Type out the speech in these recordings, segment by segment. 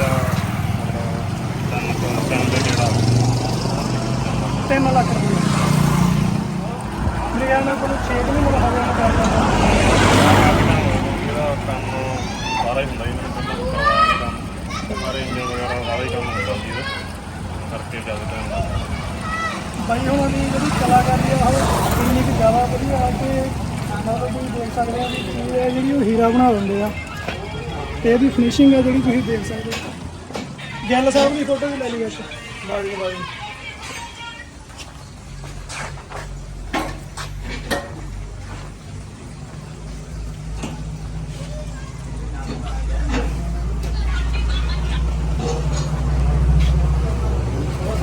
ਹੀ ਤਿੰਨ ਤੋਂ ਤਿੰਨ ਦੇ ਜਿਹੜਾ 3 ਲੱਖ ਰੁਪਏ। ਮੇਰੇ ਯਾਰ ਨਾਲ ਕੋਲ 6 ਮਹੀਨੇ ਦਾ ਹਵਾ ਕਰਦਾ ਇਹਦਾ ਕੰਮ ਸਾਰਾ ਹੀ ਹੁੰਦਾ ਹੀ ਮੈਨੂੰ ਪਹਿਲਾਂ ਕਰਵਾਇਆ ਨਹੀਂ ਕੰਮ ਸਾਰੇ ਇੰਜਨ ਵਗੈਰਾ ਸਾਰਾ ਹੀ ਕੰਮ ਹੁੰਦਾ ਸੀ ਇਹਦਾ ਕਰਕੇ ਜ਼ਿਆਦਾ ਟਾਈਮ ਬਾਈ, ਹੁਣ ਦੀ ਜਿਹੜੀ ਕਲਾਕਾਰੀ ਆ, ਉਹ ਇੰਨੀ ਕੁ ਜ਼ਿਆਦਾ ਵਧੀਆ ਆ ਕਿ ਮਤਲਬ ਤੁਸੀਂ ਦੇਖ ਸਕਦੇ ਆ ਵੀ ਕੀ ਜਿਹੜੀ ਉਹ ਹੀਰਾ ਬਣਾ ਦਿੰਦੇ ਆ। ਤੇ ਇਹਦੀ ਫਿਨਿਸ਼ਿੰਗ ਹੈ ਜਿਹੜੀ ਤੁਸੀਂ ਦੇਖ ਸਕਦੇ ਹੋ। ਗਿੱਲ ਸਾਹਿਬ ਦੀ ਫੋਟੋ ਵੀ ਲੈ ਲਈ ਅੱਛਾ ਬਾਜੀ ਬਾਜੀ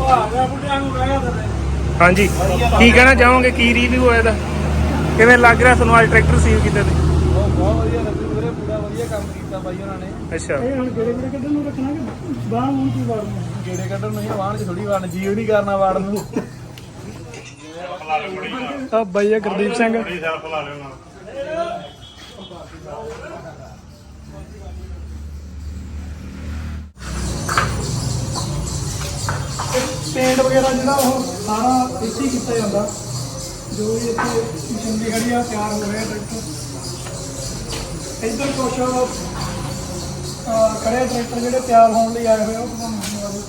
ਆ ਗਿਆ ਬੁੱਢਿਆਂ ਨੂੰ ਰਹਿ ਗਿਆ ਹਾਂਜੀ। ਕੀ ਕਹਿਣਾ ਚਾਹੋਗੇ? ਕੀ ਰਿਵਿਊ ਹੋਇਆ ਇਹਦਾ? ਕਿਵੇਂ ਲੱਗ ਰਿਹਾ ਤੁਹਾਨੂੰ ਅੱਜ ਟਰੈਕਟਰ ਸੀਵ ਕੀਤੇ ਤੇ ਬਹੁਤ ਵਧੀਆ ਲੱਗੂ ਵੀਰੇ ਪੂਰਾ ਵਧੀਆ ਕੰਮ ਕੀਤਾ ਬਾਈ ਉਹਨਾਂ ਨੇ। ਅੱਛਾ। ਇਹ ਹੁਣ ਗੇੜੇ ਗੇੜੇ ਕੱਢਣ ਨੂੰ ਰੱਖਣਾ ਕਿ ਬਾਹਰ ਨੂੰ ਕੀ ਵਾੜਨਾ? ਗੇੜੇ ਕੱਢਣ ਨੂੰ ਹੀ ਵਾਹਣ ਚ ਥੋੜੀ ਵਾਣ ਜੀਵ ਨਹੀਂ ਕਰਨਾ ਵਾੜ ਨੂੰ। ਆ ਬਾਈ ਆ ਗੁਰਦੀਪ ਸਿੰਘ। ਬੜੀ ਸੈਲਫ ਲਾ ਲਿਓ ਨਾਲ ਪੇਂਟ ਵਗੈਰਾ ਜਿਹੜਾ ਉਹ ਸਾਰਾ ਇੱਥੇ ਕੀਤਾ ਜਾਂਦਾ। ਜੋ ਵੀ ਇੱਥੇ ਮਸ਼ੀਨਰੀ ਖੜੀ ਆ ਤਿਆਰ ਹੋ ਰਿਹਾ ਟਰੈਕਟਰ। ਇੱਧਰ ਕੁਛ ਖੜੇ ਟਰੈਕਟਰ ਜਿਹੜੇ ਤਿਆਰ ਹੋਣ ਲਈ ਆਏ ਹੋਏ ਆ, ਉਹ ਤੁਹਾਨੂੰ ਦਿਖਾ ਦਿਓ।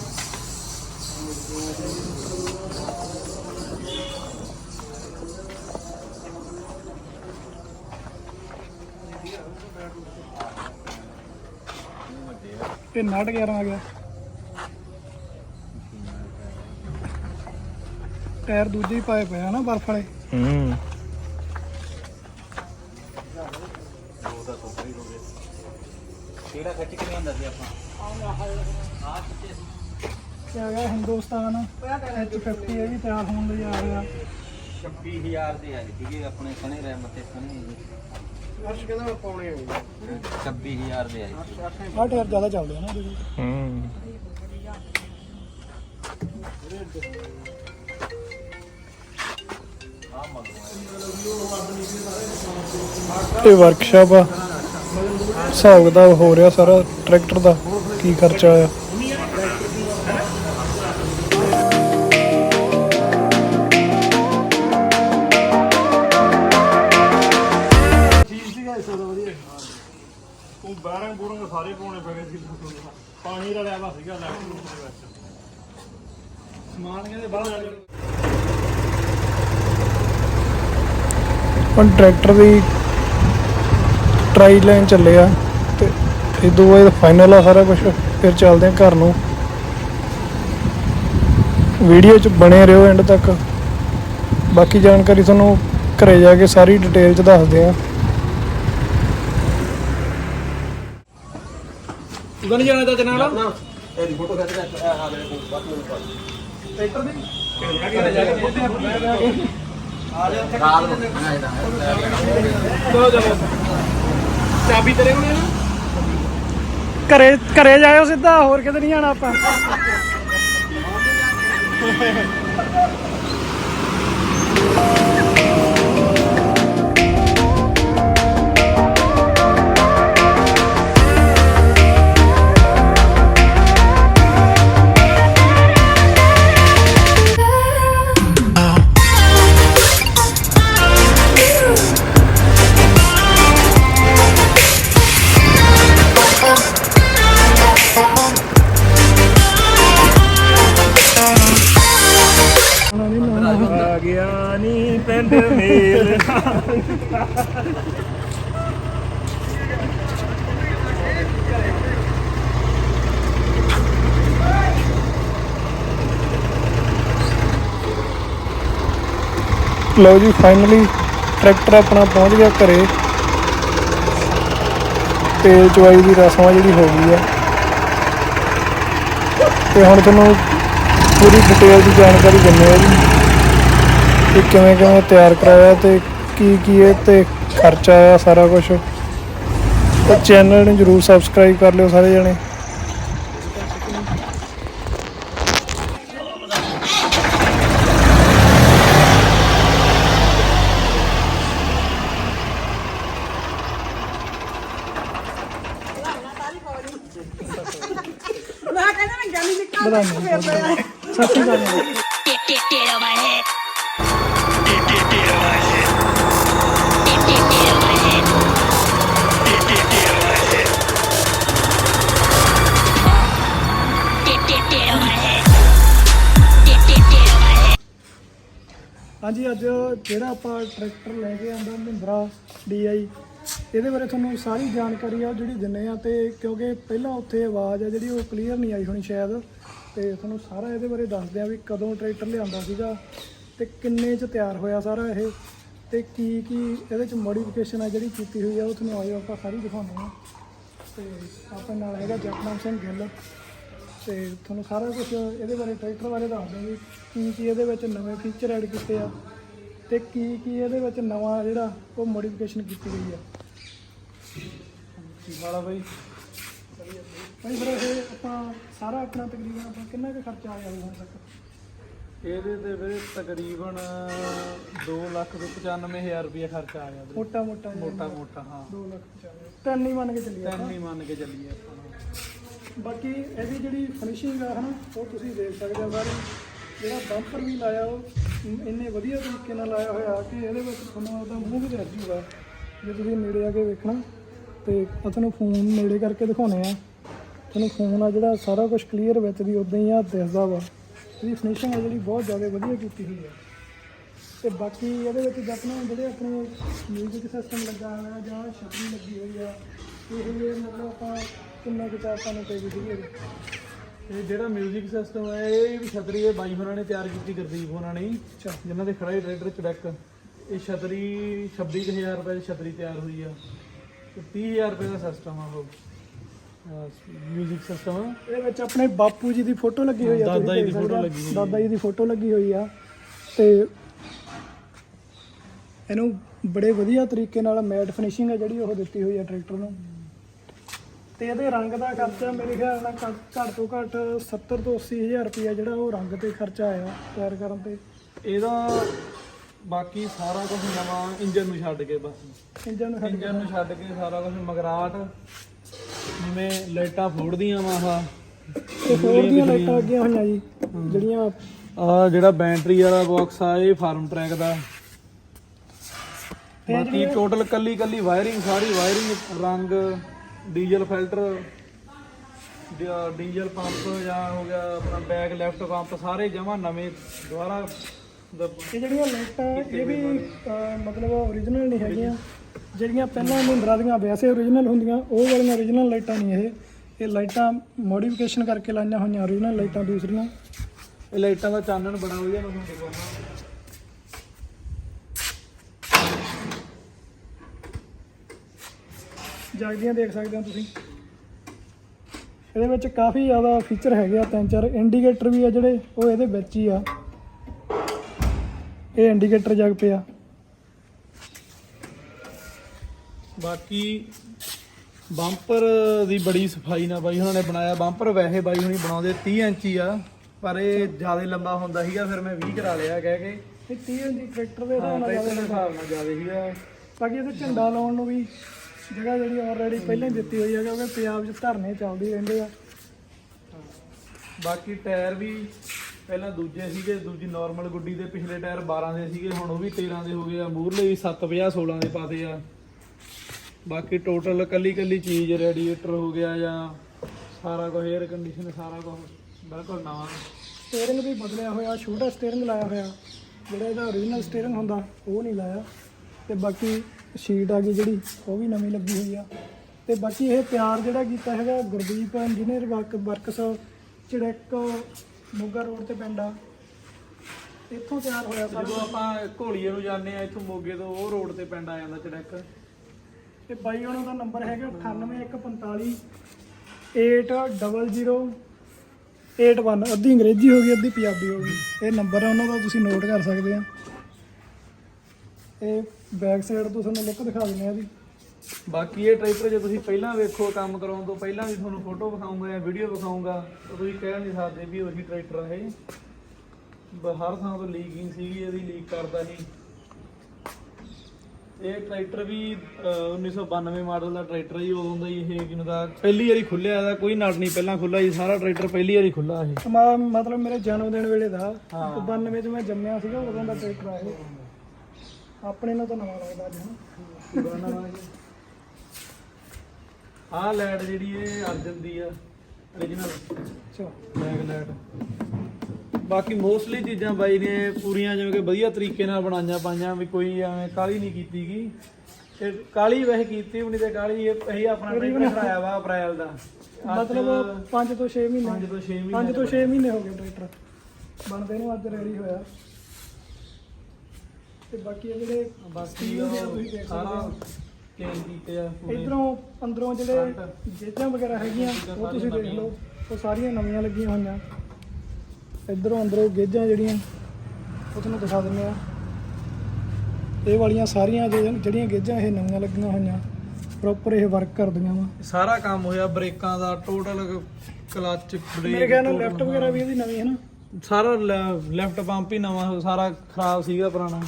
ਇਹ ਨਟ 11 ਆ ਗਿਆ। ਟਾਇਰ ਦੂਜੇ ਹੀ ਪਾਏ ਪਏ ਆ ਨਾ ਬਰਫ ਵਾਲੇ। ਹੂੰ। ਕਿਹੜਾ ਖੱਚ ਕੇ ਲਿਆਂਦਾ ਸੀ ਆਪਾਂ? ਤੇ ਆ ਗਿਆ ਹਿੰਦੁਸਤਾਨ H50 ਇਹ ਵੀ ਤਿਆਰ ਹੋਣ ਲਈ ਆ ਰਿਹਾ। 26000 ਦੇ ਆਏ ਸੀਗੇ ਆਪਣੇ ਸਣੇ ਰਹਿਮਤ ਤੇ ਸਣੇ ਅਰਸ਼ ਕਹਿੰਦਾ ਪਾਉਣੇ 26000 ਦੇ ਆਏ ਸੀ ਆ ਟਾਇਰ ਜ਼ਿਆਦਾ ਚੱਲਦੇ ਆ ਨਾ। ਹੂੰ। ਇਹ ਵਰਕਸ਼ਾਪ ਆ। ਹਿਸਾਬ ਕਿਤਾਬ ਹੋ ਰਿਹਾ ਸਾਰਾ ਟਰੈਕਟਰ ਦਾ। ਕੀ ਖਰਚਾ ਆਇਆ? ਉਹ ਬਾਰਾਂ ਬੂਰਾਂ ਸਾਰੇ ਪਾਉਣੇ ਪੈਣੇ ਸੀ ਪਾਣੀ ਰਲਿਆ ਵਾ ਸੀਗਾ ਲੈਫਟ ਦੇ ਵਿੱਚ। ਸਮਾਨ ਕਹਿੰਦੇ ਬਾਹਰ ਹੁਣ ਟਰੈਕਟਰ ਦੀ ਟਰਾਈ ਲਾਈਨ ਚੱਲੇ ਆ ਤੇ ਇਹ ਦੋ ਵਾਰ ਫਾਈਨਲ ਆ ਸਾਰਾ ਕੁਝ ਫਿਰ ਚੱਲਦੇ ਆ ਘਰ ਨੂੰ। ਵੀਡੀਓ 'ਚ ਬਣੇ ਰਹੋ ਐਂਡ ਤੱਕ। ਬਾਕੀ ਜਾਣਕਾਰੀ ਤੁਹਾਨੂੰ ਘਰੇ ਜਾ ਕੇ ਸਾਰੀ ਡਿਟੇਲ 'ਚ ਦੱਸਦੇ ਆ। ਨਹੀਂ ਜਾਣਾ ਤਾਂ ਨਾਲ ਇਹਦੀ ਫੋਟੋ ਖਿੱਚ ਕੇ ਆ ਮੇਰੇ ਕੋਲ ਬਾਤ ਨੂੰ ਟਰੈਕਟਰ ਦੀ। ਚਲੋ ਚਲੋ ਚਾਬੀ ਤੇਰੇ ਕੋਲ ਹੈ ਨਾ? ਘਰੇ ਘਰੇ ਜਾਇਓ ਸਿੱਧਾ ਹੋਰ ਕਿਤੇ ਨਹੀਂ ਜਾਣਾ ਆਪਾਂ। ਲਓ ਜੀ ਫਾਈਨਲੀ ਟਰੈਕਟਰ ਆਪਣਾ ਪਹੁੰਚ ਗਿਆ ਘਰੇ। ਤੇਲ ਚਵਾਈ ਦੀ ਰਸਮ ਆ ਜਿਹੜੀ ਹੋ ਗਈ ਆ। ਤੇ ਹੁਣ ਤੁਹਾਨੂੰ ਪੂਰੀ ਡਿਟੇਲ ਦੀ ਜਾਣਕਾਰੀ ਦਿੰਦੇ ਆ ਜੀ ਕਿ ਕਿਵੇਂ ਕਿਵੇਂ ਤਿਆਰ ਕਰਾਇਆ ਤੇ ਕੀ ਕੀ ਇਹ ਤੇ ਖਰਚਾ ਆ ਸਾਰਾ ਕੁਝ ਤੇ ਚੈਨਲ ਨੂੰ ਜਰੂਰ ਸਬਸਕ੍ਰਾਈਬ ਕਰ ਲਿਓ ਸਾਰੇ ਜਣੇ। ਹਾਂਜੀ, ਅੱਜ ਜਿਹੜਾ ਆਪਾਂ ਟਰੈਕਟਰ ਲੈ ਕੇ ਆਂਦਾ ਮਹਿੰਦਰਾ DI ਇਹਦੇ ਬਾਰੇ ਤੁਹਾਨੂੰ ਸਾਰੀ ਜਾਣਕਾਰੀ ਆ, ਉਹ ਜਿਹੜੀ ਦਿੰਨੇ ਆ ਤੇ ਕਿਉਂਕਿ ਪਹਿਲਾਂ ਉੱਥੇ ਆਵਾਜ਼ ਆ ਜਿਹੜੀ ਉਹ ਕਲੀਅਰ ਨਹੀਂ ਆਈ ਹੋਣੀ ਸ਼ਾਇਦ, ਤੇ ਤੁਹਾਨੂੰ ਸਾਰਾ ਇਹਦੇ ਬਾਰੇ ਦੱਸਦੇ ਆ ਵੀ ਕਦੋਂ ਟਰੈਕਟਰ ਲਿਆਂਦਾ ਸੀਗਾ ਤੇ ਕਿੰਨੇ ਚ ਤਿਆਰ ਹੋਇਆ ਸਾਰਾ ਇਹ, ਤੇ ਕੀ ਕੀ ਇਹਦੇ ਚ ਮੋਡੀਫਿਕੇਸ਼ਨ ਆ ਜਿਹੜੀ ਕੀਤੀ ਹੋਈ ਆ, ਉਹ ਤੁਹਾਨੂੰ ਆਇਓ, ਆਪਾਂ ਸਾਰੀ ਦਿਖਾਉਂਦੇ ਆ। ਤੇ ਆਪਣੇ ਨਾਲ ਹੈਗਾ ਜਪਨਾਮ ਸਿੰਘ ਗਿੱਲ। ਤੇ ਤੁਹਾਨੂੰ ਸਾਰਾ ਕੁਝ ਇਹਦੇ ਬਾਰੇ ਟਰੈਕਟਰ ਬਾਰੇ ਦੱਸ ਦਾਂਗੇ ਕੀ ਕੀ ਇਹਦੇ ਵਿੱਚ ਨਵੇਂ ਫੀਚਰ ਐਡ ਕੀਤੇ ਆ ਤੇ ਕੀ ਕੀ ਇਹਦੇ ਵਿੱਚ ਨਵਾਂ ਜਿਹੜਾ ਉਹ ਮੋਡੀਫਿਕੇਸ਼ਨ ਕੀਤੀ ਗਈ ਆ। ਵਾਲਾ ਬਾਈ? ਭਾਈ ਫਿਰ ਇਹ ਆਪਾਂ ਸਾਰਾ ਆਪਣਾ ਤਕਰੀਬਨ ਆਪਾਂ ਕਿੰਨਾ ਕੁ ਖਰਚਾ ਆਇਆ ਹੋਊ ਹੁਣ ਤੱਕ? ਇਹਦੇ ਤੇ ਵੀਰੇ ਤਕਰੀਬਨ 2 ਲੱਖ ਤੇ 95000 ਰੁਪਏ ਖਰਚਾ ਆ ਗਿਆ ਮੋਟਾ ਮੋਟਾ ਮੋਟਾ ਮੋਟਾ ਹਾਂ। 2 ਲੱਖ ਚਾਹੀਦਾ ਤਿੰਨ ਹੀ ਮੰਨ ਕੇ ਚੱਲੀਏ। ਤਿੰਨ ਹੀ ਮੰਨ ਕੇ ਚੱਲੀਏ ਆਪਾਂ। ਬਾਕੀ ਇਹਦੀ ਜਿਹੜੀ ਫਿਨਿਸ਼ਿੰਗ ਆ, ਹਨਾ, ਉਹ ਤੁਸੀਂ ਦੇਖ ਸਕਦੇ ਹੋ ਸਾਰੀ। ਜਿਹੜਾ ਬੰਪਰ ਵੀ ਲਾਇਆ, ਉਹ ਇੰਨੇ ਵਧੀਆ ਤਰੀਕੇ ਨਾਲ ਲਾਇਆ ਹੋਇਆ ਕਿ ਇਹਦੇ ਵਿੱਚ ਤੁਹਾਨੂੰ ਉਹਦਾ ਮੂੰਹ ਵੀ ਦਿਖ ਜੂਗਾ, ਜੇ ਤੁਸੀਂ ਨੇੜੇ ਆ ਕੇ ਵੇਖਣਾ। ਤੇ ਆ ਤੁਹਾਨੂੰ ਫੋਨ ਨੇੜੇ ਕਰਕੇ ਦਿਖਾਉਣੇ ਆ। ਤੁਹਾਨੂੰ ਫੋਨ ਆ ਜਿਹੜਾ ਸਾਰਾ ਕੁਝ ਕਲੀਅਰ ਵਿੱਚ ਵੀ ਉਦਾਂ ਹੀ ਆ ਦਿਸਦਾ ਵਾ। ਇਹਦੀ ਫਿਨਿਸ਼ਿੰਗ ਆ ਜਿਹੜੀ ਬਹੁਤ ਜ਼ਿਆਦਾ ਵਧੀਆ ਕੀਤੀ ਹੋਈ ਆ। ਤੇ ਬਾਕੀ ਇਹਦੇ ਵਿੱਚ ਆਪਣੇ ਜਿਹੜੇ ਆਪਣੇ ਮਿਊਜ਼ਿਕ ਸਿਸਟਮ ਲੱਗਾ ਹੋਇਆ ਜਾਂ ਛਤਰੀ ਲੱਗੀ ਹੋਈ ਆ, ਇਹ ਮਤਲਬ ਆਪਾਂ ਕਿੰਨਾ ਕੁ ਚਾਰ ਸਾਨੂੰ ਚਾਹੀਦੀ ਸੀਗੀ ਇਹਦੀ? ਇਹ ਜਿਹੜਾ 뮤직 ਸਿਸਟਮ ਹੈ ਇਹ ਵੀ ਛਤਰੀ ਇਹ ਬਾਈ ਹੋਰਾਂ ਨੇ ਤਿਆਰ ਕੀਤੀ ਗੁਰਦੀਪ ਹੋਰਾਂ ਨੇ ਹੀ। ਜਿਨ੍ਹਾਂ ਦੇ ਖੜਾ ਟਰੈਕਟਰ ਚੜਕ ਇਹ ਛਤਰੀ 26000 ਰੁਪਏ ਦੀ ਛਤਰੀ ਤਿਆਰ ਹੋਈ ਆ ਤੇ 30000 ਰੁਪਏ ਦਾ ਸਿਸਟਮ ਆ ਉਹ 뮤직 ਸਿਸਟਮ ਇਹਦੇ ਵਿੱਚ ਆਪਣੇ ਬਾਪੂ ਜੀ ਦੀ ਫੋਟੋ ਲੱਗੀ ਹੋਈ ਆ ਦਾਦਾ ਤੁਸੀਂ ਜੀ ਦੀ ਦੇਖ ਸਕਦੇ photo ਆ। ਲੱਗੀ ਹੋਈ ਦਾਦਾ ਜੀ ਦੀ ਫੋਟੋ ਲੱਗੀ ਹੋਈ ਆ ਤੇ ਇਹਨੂੰ ਬੜੇ ਵਧੀਆ ਤਰੀਕੇ ਨਾਲ ਮੈਟ ਫਿਨਿਸ਼ਿੰਗ ਆ ਜਿਹੜੀ ਉਹ ਦਿੱਤੀ ਹੋਈ ਆ ਟਰੈਕਟਰ ਨੂੰ ਤੇ ਇਹਦੇ ਰੰਗ ਦਾ ਖਰਚਾ ਮੇਰੇ ਖਿਆਲ ਨਾਲ ਘੱਟ ਘੱਟ ਤੋਂ ਘੱਟ 70 ਤੋਂ 80 ਹਜ਼ਾਰ ਰੁਪਇਆ ਜਿਹੜਾ ਉਹ ਰੰਗ ਤੇ ਖਰਚਾ ਆਇਆ ਤਿਆਰ ਕਰਨ ਤੇ। ਇਹਦਾ ਬਾਕੀ ਸਾਰਾ ਕੁਝ ਨਵਾਂ ਇੰਜਨ ਨੂੰ ਛੱਡ ਕੇ ਬਸ। ਇੰਜਨ ਨੂੰ ਇੰਜਨ ਨੂੰ ਛੱਡ ਕੇ ਸਾਰਾ ਕੁਝ ਮਗਰਾਟ ਜਿਵੇਂ ਲਾਈਟਾਂ ਫੋੜਦੀਆਂ ਵਾ ਆਹ। ਤੇ ਹੋਰ ਦੀਆਂ ਲਾਈਟਾਂ ਲੱਗੀਆਂ ਹੋਈਆਂ ਜੀ ਜਿਹੜੀਆਂ ਆ ਜਿਹੜਾ ਬੈਟਰੀ ਵਾਲਾ ਬਾਕਸ ਆ ਇਹ ਫਾਰਮ ਟਰੈਕ ਦਾ। ਬਾਕੀ ਟੋਟਲ ਕੱਲੀ ਕੱਲੀ ਵਾਇਰਿੰਗ ਸਾਰੀ ਵਾਇਰਿੰਗ ਰੰਗ ਡੀਜ਼ਲ ਫਿਲਟਰ ਡ- ਡੀਜ਼ਲ ਪੰਪ ਜਾਂ ਹੋ ਗਿਆ ਆਪਣਾ ਬੈਕ ਲੈਫਟ ਪੰਪ ਸਾਰੇ ਜਮਾ ਨਵੇਂ ਦੁਬਾਰਾ ਦ- ਇਹ ਜਿਹੜੀਆਂ ਲਾਈਟਾਂ ਇਹ ਵੀ ਅਹ, ਮਤਲਬ ਓਰੀਜਨਲ ਨਹੀਂ ਹੈਗੀਆਂ। ਜਿਹੜੀਆਂ ਪਹਿਲਾਂ ਮਹਿੰਦਰਾ ਦੀਆਂ ਵੈਸੇ ਓਰੀਜਨਲ ਹੁੰਦੀਆਂ ਉਹ ਵਾਲੀਆਂ ਓਰੀਜਨਲ ਲਾਈਟਾਂ ਨਹੀਂ ਇਹ। ਇਹ ਲਾਈਟਾਂ ਮੋਡੀਫਿਕੇਸ਼ਨ ਕਰਕੇ ਲਾਈਆਂ ਹੋਈਆਂ ਓਰੀਜਨਲ ਲਾਈਟਾਂ ਦੂਸਰੀਆਂ। ਇਹ ਲਾਈਟਾਂ ਦਾ ਚਾਨਣ ਬੜਾ ਵਧੀਆ ਮੈਂ ਤੁਹਾਨੂੰ ਦਿਖਾਉਣਾ ਜਗਦੀਆਂ ਦੇਖ ਸਕਦੇ ਹੋ ਤੁਸੀਂ। ਇਹਦੇ ਵਿੱਚ ਕਾਫੀ ਜ਼ਿਆਦਾ ਫੀਚਰ ਹੈਗੇ ਆ ਤਿੰਨ ਚਾਰ ਇੰਡੀਕੇਟਰ ਵੀ ਆ ਜਿਹੜੇ ਉਹ ਇਹਦੇ ਵਿੱਚ ਹੀ ਆ। ਇਹ ਇੰਡੀਕੇਟਰ ਜਗ ਪਿਆ ਬਾਕੀ ਬੰਪਰ ਦੀ ਬੜੀ ਸਫ਼ਾਈ ਨਾਲ ਬਾਈ ਉਹਨਾਂ ਨੇ ਬਣਾਇਆ। ਬੰਪਰ ਵੈਸੇ ਬਾਈ ਹੁਣੀ ਬਣਾਉਂਦੇ 30 ਇੰਚੀ ਆ ਪਰ ਇਹ ਜ਼ਿਆਦਾ ਲੰਬਾ ਹੁੰਦਾ ਸੀਗਾ ਫਿਰ ਮੈਂ 20 ਕਰਾ ਲਿਆ ਕਹਿ ਕੇ। ਇਹ 30 ਇੰਚੀ ਟਰੈਕਟਰ ਦੇ ਹਿਸਾਬ ਹਾਂ ਨਾਲ ਜ਼ਿਆਦਾ ਹਿਸਾਬ ਨਾਲ ਜ਼ਿਆਦਾ ਸੀਗਾ। ਬਾਕੀ ਇਹਦੇ ਝੰਡਾ ਲਾਉਣ ਨੂੰ ਵੀ ਜਗ੍ਹਾ ਜਿਹੜੀ ਆਲਰੇਡੀ ਪਹਿਲਾਂ ਹੀ ਦਿੱਤੀ ਹੋਈ ਹੈ ਕਿਉਂਕਿ ਪੰਜਾਬ 'ਚ ਧਰਨੇ ਚੱਲਦੇ ਰਹਿੰਦੇ ਆ। ਬਾਕੀ ਟਾਇਰ ਵੀ ਪਹਿਲਾਂ ਦੂਜੇ ਸੀਗੇ ਦੂਜੀ ਨਾਰਮਲ ਗੁੱਡੀ ਦੇ ਪਿਛਲੇ ਟਾਇਰ 12 ਦੇ ਸੀਗੇ ਹੁਣ ਉਹ ਵੀ 13 ਦੇ ਹੋ ਗਏ ਆ। ਮੂਰਲੇ ਵੀ 750 16 ਦੇ ਪਾਤੇ ਆ। ਬਾਕੀ ਟੋਟਲ ਕੱਲੀ ਕੱਲੀ ਚੀਜ਼ ਰੇਡੀਏਟਰ ਹੋ ਗਿਆ ਜਾਂ ਸਾਰਾ ਕੁਝ 에ਅਰ ਕੰਡੀਸ਼ਨ ਸਾਰਾ ਕੁਝ ਬਿਲਕੁਲ ਨਵਾਂ। ਸਟੀਅਰਿੰਗ ਵੀ ਬਦਲਿਆ ਹੋਇਆ ਛੋਟਾ ਸਟੀਅਰਿੰਗ ਲਾਇਆ ਹੋਇਆ। ਜਿਹੜਾ ਇਹਦਾ ਓਰੀਜਨਲ ਸਟੀਅਰਿੰਗ ਹੁੰਦਾ ਉਹ ਨਹੀਂ ਲਾਇਆ। ਤੇ ਬਾਕੀ ਸ਼ੀਟ ਆ ਗਈ ਜਿਹੜੀ ਉਹ ਵੀ ਨਵੀਂ ਲੱਗੀ ਹੋਈ ਆ। ਤੇ ਬਾਕੀ ਇਹ ਤਿਆਰ ਜਿਹੜਾ ਕੀਤਾ ਹੈਗਾ Gurdeep engineer work works Charak Moga road ਤੇ ਪਿੰਡ ਆ। ਇੱਥੋਂ ਤਿਆਰ ਹੋਇਆ ਸਾਰਾ। ਜਦੋਂ ਆਪਾਂ ਘੋਲੀਏ ਨੂੰ ਜਾਂਦੇ ਆ ਇੱਥੋਂ ਮੋਗੇ ਤੋਂ ਉਹ ਰੋਡ ਤੇ ਪਿੰਡ ਆ ਜਾਂਦਾ ਚੜੈਕ ਤੇ ਬਾਈ ਉਹਨਾਂ ਦਾ ਨੰਬਰ ਹੈਗਾ 98145 800 81 ਅੱਧੀ ਅੰਗਰੇਜ਼ੀ ਹੋ ਗਈ ਅੱਧੀ ਪੰਜਾਬੀ ਹੋ ਗਈ। ਇਹ ਨੰਬਰ ਹੈ ਉਹਨਾਂ ਦਾ ਤੁਸੀਂ ਨੋਟ ਕਰ ਸਕਦੇ ਆ। ਇਹ ਬੈਕ ਸਾਈਡ ਤੋਂ ਤੁਹਾਨੂੰ ਲੁੱਕ ਦਿਖਾ ਦਿੰਦੇ ਆ ਇਹਦੀ ਬਾਕੀ ਇਹ ਟਰੈਕਟਰ ਜੇ ਤੁਸੀਂ ਪਹਿਲਾਂ ਵੇਖੋ ਕੰਮ ਕਰਾਉਣ ਤੋਂ ਪਹਿਲਾਂ ਵੀ ਤੁਹਾਨੂੰ ਫੋਟੋ ਵਿਖਾਉਂਗਾ ਜਾਂ ਵੀਡੀਓ ਵਿਖਾਉਂਗਾ ਤਾਂ ਤੁਸੀਂ ਕਹਿ ਨਹੀਂ ਸਕਦੇ ਵੀ ਉਹੀ ਟਰੈਕਟਰ ਆ ਇਹ। ਬ- ਹਰ ਥਾਂ ਤੋਂ ਲੀਕਿੰਗ ਸੀਗੀ ਇਹਦੀ ਲੀਕ ਕਰਦਾ ਸੀ। ਇਹ ਟਰੈਕਟਰ ਵੀ ਅਹ, 1992 ਮਾਡਲ ਦਾ ਟਰੈਕਟਰ ਜੀ ਉਦੋਂ ਦਾ ਹੀ ਇਹ ਕਿਨੂੰ ਦਾ ਪਹਿਲੀ ਵਾਰੀ ਖੁੱਲਿਆ ਦਾ ਕੋਈ ਨਟ ਨਹੀਂ ਪਹਿਲਾਂ ਖੁੱਲਾ ਜੀ ਸਾਰਾ ਟਰੈਕਟਰ ਪਹਿਲੀ ਵਾਰੀ ਖੁੱਲਾ ਇਹ। ਮਾ- ਮਤਲਬ ਮੇਰੇ ਜਨਮ ਦਿਨ ਵੇਲੇ ਦਾ ਹਾਂ। 92 ਚ ਮੈਂ ਜੰਮਿਆ ਸੀਗਾ ਉਦੋਂ ਦਾ ਟਰੈਕਟਰ ਆ ਇਹ। ਆਪਣੇ ਨਾਲ ਤਾਂ ਨਵਾਂ ਲੱਗਦਾ ਅੱਜ ਹਨਾ? ਆਹ ਲਾਈਟ ਜਿਹੜੀ ਇਹ ਅਰਜਨ ਦੀ ਆ origignal ਅੱਛਾ। ਬੈਕ ਲਾਈਟ ਬਾਕੀ ਮੋਸਟਲੀ ਚੀਜ਼ਾਂ ਬਾਈ ਨੇ ਪੂਰੀਆਂ ਜਿਵੇਂ ਕਿ ਵਧੀਆ ਤਰੀਕੇ ਨਾਲ ਬਣਾਈਆਂ ਪਾਈਆਂ ਵੀ ਕੋਈ ਐਵੇਂ ਕਾਲੀ ਨਹੀਂ ਕੀਤੀਗੀ ਤੇ ਕਾਲੀ ਵੈਸੇ ਕੀਤੀ ਵੀ ਨਹੀਂ ਤੇ ਕਾਲੀ ਇਹ ਇਹੀ ਆਪਣਾ ਟਰੈਕਟਰ ਕਰਾਇਆ ਵਾ ਅਪ੍ਰੈਲ ਦਾ। ਮਤਲਬ 5 ਤੋਂ 6 ਮਹੀਨੇ 5 ਤੋਂ 6 ਮਹੀਨੇ 5 ਤੋਂ 6 ਮਹੀਨੇ ਹੋ ਗਏ ਟਰੈਕਟਰ। ਬਣਦੇ ਨੂੰ ਅੱਜ ਰੈਡੀ ਹੋਇਆ। ਤੇ ਬਾਕੀ ਇਹ ਜਿਹੜੇ ਬਾਕੀ steel ਦੇ ਆ ਉਹ ਤੁਸੀਂ ਦੇਖ ਸਾਰਾ ਸਕਦੇ ਚੇਂਜ ਕੀਤੇ ਆ ਪੂਰੇ। ਇਧਰੋਂ ਅੰਦਰੋਂ ਜਿਹੜੇ ਜੇਜਾਂ ਵਗੈਰਾ ਹੈਗੀਆਂ ਉਹ ਤੁਸੀਂ ਦੇਖ ਲਓ। ਉਹ ਸਾਰੀਆਂ ਨਵੀਆਂ ਲੱਗੀਆਂ ਹੋਈਆਂ। ਇਧਰੋਂ ਅੰਦਰੋਂ ਗੇਜਾਂ ਜਿਹੜੀਆਂ ਉਹ ਤੁਹਾਨੂੰ ਦਿਖਾ ਦਿੰਦੇ ਆ। ਇਹ ਵਾਲੀਆਂ ਸਾਰੀਆਂ ਜਿਹੜੇ- ਜਿਹੜੀਆਂ ਗੇਜਾਂ ਇਹ ਨਵੀਆਂ ਲੱਗੀਆਂ ਹੋਈਆਂ ਪ੍ਰੋਪਰ ਇਹ ਵਰਕ ਕਰਦੀਆਂ ਵਾ। ਸਾਰਾ ਕੰਮ ਹੋਇਆ ਬ੍ਰੇਕਾਂ ਦਾ ਟੋਟਲ ਕਲਚ ਮੇਰੇ ਬ੍ਰੇਕ ਖਿਆਲ ਨਾਲ ਲੈਫਟ ਵਗੈਰਾ ਵੀ ਇਹਦੀ ਨਵੀਂ ਹੈ ਨਾ। ਸਾਰਾ ਲੈਫਟ ਪੰਪ ਹੀ ਨਵਾਂ ਸਾਰਾ ਖਰਾਬ ਸੀਗਾ ਪੁਰਾਣਾ।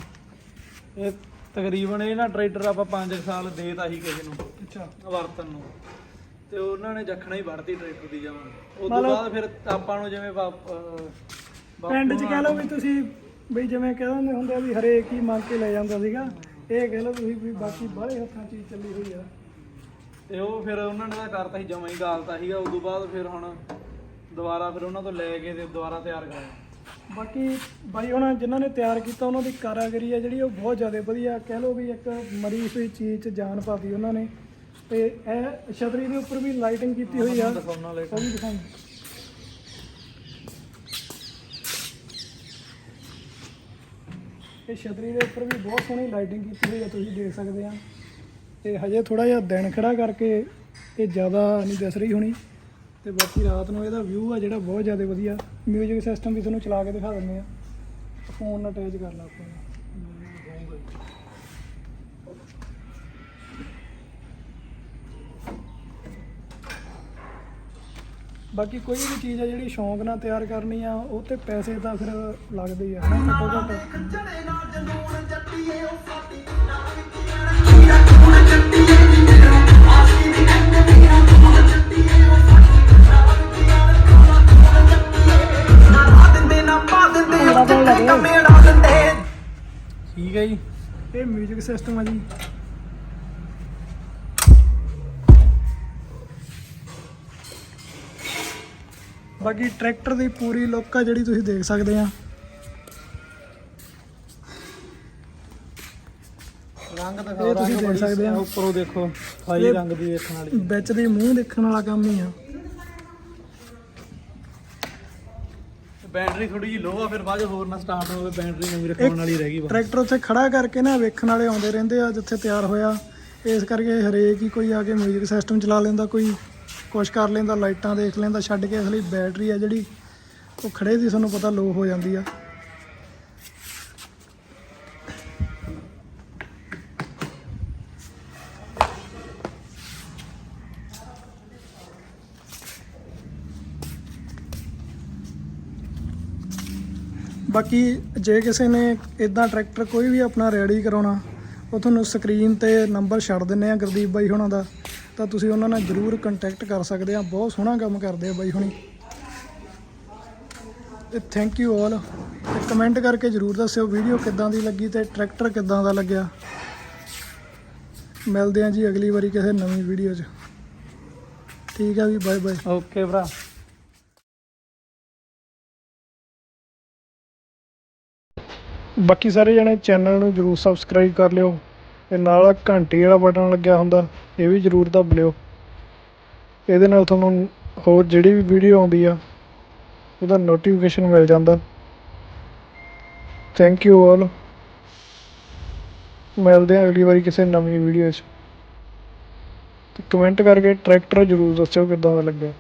ਇਹ ਤਕਰੀਬਨ ਇਹ ਨਾ ਟਰੈਕਟਰ ਆਪਾਂ 5 ਸਾਲ ਦੇਤਾ ਸੀ ਕਿਸੇ ਨੂੰ ਅੱਛਾ। ਵਰਤਨ ਨੂੰ। ਤੇ ਉਹਨਾਂ ਨੇ ਜਖਣਾ ਹੀ ਵੜਤੀ ਟਰੈਕਟਰ ਦੀ ਜਮਾਂ। ਉਸ ਤੋਂ ਬਾਅਦ ਫਿਰ ਆਪਾਂ ਨੂੰ ਜਿਵੇਂ ਅਹ ਪਿੰਡ 'ਚ ਕਹਿ ਲਓ ਵੀ ਤੁਸੀਂ ਬਈ ਜਿਵੇਂ ਕਹਿ ਦਿੰਦੇ ਹੁੰਦੇ ਆ ਵੀ ਹਰੇਕ ਹੀ ਮੰਗ ਕੇ ਲੈ ਜਾਂਦਾ ਸੀਗਾ ਇਹ ਕਹਿ ਲਓ ਤੁਸੀਂ ਵੀ ਬਾਕੀ ਬਾਹਲੇ ਹੱਥਾਂ 'ਚ ਹੀ ਚੱਲੀ ਹੋਈ ਆ। ਤੇ ਉਹ ਫਿਰ ਉਹਨਾਂ ਨੇ ਤਾਂ ਕਰਤਾ ਸੀ ਜਮਾਂ ਹੀ ਗਾਲਤਾ ਸੀਗਾ ਉਸ ਤੋਂ ਬਾਅਦ ਫਿਰ ਹੁਣ ਦੁਬਾਰਾ ਫਿਰ ਉਹਨਾਂ ਤੋਂ ਲੈ ਕੇ ਤੇ ਦੁਬਾਰਾ ਤਿਆਰ ਕਰਾਇਆ। ਬਾਕੀ ਬਾਈ ਉਹਨਾਂ ਜਿਨ੍ਹਾਂ ਨੇ ਤਿਆਰ ਕੀਤਾ, ਉਹਨਾਂ ਦੀ ਕਾਰਾਗਰੀ ਹੈ ਜਿਹੜੀ, ਉਹ ਬਹੁਤ ਜ਼ਿਆਦਾ ਵਧੀਆ। ਕਹਿ ਲਓ ਵੀ ਇੱਕ ਮਰੀ ਹੋਈ ਚੀਜ਼ 'ਚ ਜਾਨ ਪਾਤੀ ਉਹਨਾਂ ਨੇ। ਤੇ ਇਹ ਛਤਰੀ ਦੇ ਉੱਪਰ ਵੀ ਲਾਈਟਿੰਗ ਕੀਤੀ ਹੋਈ ਆ। ਦਿਖਾਉਣਾ ਲੈ ਵੀ ਦਿਖਾਉਂ ਇਹ ਛਤਰੀ ਦੇ ਉੱਪਰ ਵੀ ਬਹੁਤ ਸੋਹਣੀ ਲਾਈਟਿੰਗ ਕੀਤੀ ਹੋਈ ਆ, ਤੁਸੀਂ ਦੇਖ ਸਕਦੇ ਆ। ਤੇ ਹਜੇ ਥੋੜਾ ਜਿਹਾ ਦਿਨ ਖੜਾ ਕਰਕੇ ਇਹ ਜ਼ਿਆਦਾ ਨਹੀਂ ਦਿਸ ਰਹੀ ਹੋਣੀ। ਤੇ ਬਾਕੀ ਰਾਤ ਨੂੰ ਇਹਦਾ ਵਿਊ ਆ ਜਿਹੜਾ ਬਹੁਤ ਜ਼ਿਆਦਾ ਵਧੀਆ। ਮਿਊਜ਼ਿਕ ਸਿਸਟਮ ਵੀ ਤੁਹਾਨੂੰ ਚਲਾ ਕੇ ਦਿਖਾ ਦਿੰਦੇ ਆ। ਫੋਨ ਨਾਲ ਅਟੈਚ ਕਰ ਲਾ ਆਪਾਂ। ਬਾਕੀ ਕੋਈ ਵੀ ਚੀਜ਼ ਆ ਜਿਹੜੀ ਸ਼ੌਂਕ ਨਾਲ ਤਿਆਰ ਕਰਨੀ ਆ, ਉਹ ਤੇ ਪੈਸੇ ਤਾਂ ਫਿਰ ਲੱਗਦੇ ਹੀ ਆ। ਹਨਾ ਘੱਟੋ ਘੱਟ ਭੰਗੜਾ ਪਾਉਣ ਲੱਗ ਗਏ ਠੀਕ ਹੈ ਜੀ। ਇਹ 뮤직 ਸਿਸਟਮ ਆ ਜੀ। ਬਾਕੀ ਟਰੈਕਟਰ ਦੀ ਪੂਰੀ ਲੁੱਕ ਆ ਜਿਹੜੀ ਤੁਸੀਂ ਦੇਖ ਸਕਦੇ ਆ। ਰੰਗ ਇਹ ਦਿਖਾਓ ਤੁਸੀਂ ਦੇਖ ਸਕਦੇ ਆ। ਉੱਪਰੋਂ ਦੇਖੋ ਇਹ- ਰੰਗ ਦੀ ਦੇਖਣ ਵਾਲੀ। ਵਿੱਚ ਦੀ ਮੂੰਹ ਦੇਖਣ ਵਾਲਾ ਕੰਮ ਹੀ ਆ। ਬੈਟਰੀ ਥੋੜੀ ਜਿਹੀ ਲੋ ਆ ਫਿਰ ਬਾਅਦ 'ਚ ਹੋਰ ਨਾ ਸਟਾਰਟ ਹੋਵੇ ਬੈਟਰੀ ਨਵੀਂ ਰਖਾਉਣ ਵਾਲੀ ਰਹਿ ਗਈ ਬਸ। ਟਰੈਕਟਰ ਉੱਥੇ ਖੜਾ ਕਰਕੇ ਨਾ ਵੇਖਣ ਵਾਲੇ ਆਉਂਦੇ ਰਹਿੰਦੇ ਆ ਜਿੱਥੇ ਤਿਆਰ ਹੋਇਆ। ਇਸ ਕਰਕੇ ਹਰੇਕ ਹੀ ਕੋਈ ਆ ਕੇ 뮤직 ਸਿਸਟਮ ਚਲਾ ਲੈਂਦਾ ਕੋਈ ਕੁਛ ਕਰ ਲੈਂਦਾ ਲਾਈਟਾਂ ਦੇਖ ਲੈਂਦਾ ਛੱਡ ਕੇ ਅਸਲੀ ਬੈਟਰੀ ਆ ਜਿਹੜੀ ਉਹ ਖੜੇ ਦੀ ਤੁਹਾਨੂੰ ਪਤਾ ਲੋ ਹੋ ਜਾਂਦੀ ਆ। ਬਾਕੀ ਜੇ ਕਿਸੇ ਨੇ ਇਦਾਂ ਟਰੈਕਟਰ ਕੋਈ ਵੀ ਆਪਣਾ ਰੈਡੀ ਕਰਾਉਣਾ, ਉਹ ਤੁਹਾਨੂੰ ਸਕਰੀਨ ਤੇ ਨੰਬਰ ਛੱਡ ਦਿੰਨੇ ਆ ਗੁਰਦੀਪ ਬਾਈ ਹੁਣਾਂ ਦਾ, ਤਾਂ ਤੁਸੀਂ ਉਹਨਾਂ ਨਾਲ ਜਰੂਰ ਕੰਟੈਕਟ ਕਰ ਸਕਦੇ ਆ ਬਹੁਤ ਸੋਹਣਾ ਕੰਮ ਕਰਦੇ ਆ ਬਾਈ ਹੁਣੀ। ਤੇ ਥੈਂਕ ਯੂ ਆਲ ਤੇ ਕਮੈਂਟ ਕਰਕੇ ਜਰੂਰ ਦੱਸਿਓ ਵੀਡੀਓ ਕਿੱਦਾਂ ਦੀ ਲੱਗੀ ਤੇ ਟਰੈਕਟਰ ਕਿੱਦਾਂ ਦਾ ਲੱਗਿਆ। ਮਿਲਦੇ ਆ ਜੀ ਅਗਲੀ ਵਾਰੀ ਕਿਸੇ ਨਵੀਂ ਵੀਡੀਓ 'ਚ। ਠੀਕ ਆ ਵੀ ਬਾਏ ਬਾਏ ਓਕੇ ਭਰਾ। ਬਾਕੀ ਸਾਰੇ ਜਣੇ ਚੈਨਲ ਨੂੰ ਜਰੂਰ ਸਬਸਕ੍ਰਾਈਬ ਕਰ ਲਿਓ ਅਤੇ ਨਾਲ ਘੰਟੀ ਵਾਲਾ ਬਟਨ ਲੱਗਿਆ ਹੁੰਦਾ, ਇਹ ਵੀ ਜਰੂਰ ਦੱਬ ਲਿਓ। ਇਹਦੇ ਨਾਲ ਤੁਹਾਨੂੰ ਹੋਰ ਜਿਹੜੀ ਵੀ ਵੀਡੀਓ ਆਉਂਦੀ ਆ, ਉਹਦਾ ਨੋਟੀਫਿਕੇਸ਼ਨ ਮਿਲ ਜਾਂਦਾ। ਥੈਂਕ ਯੂ ਆਲ ਮਿਲਦੇ ਹਾਂ ਅਗਲੀ ਵਾਰੀ ਕਿਸੇ ਨਵੀਂ ਵੀਡੀਓ 'ਚ। ਤੇ ਕਮੈਂਟ ਕਰਕੇ ਟਰੈਕਟਰ ਜਰੂਰ ਦੱਸਿਓ ਕਿੱਦਾਂ ਦਾ ਲੱਗਿਆ।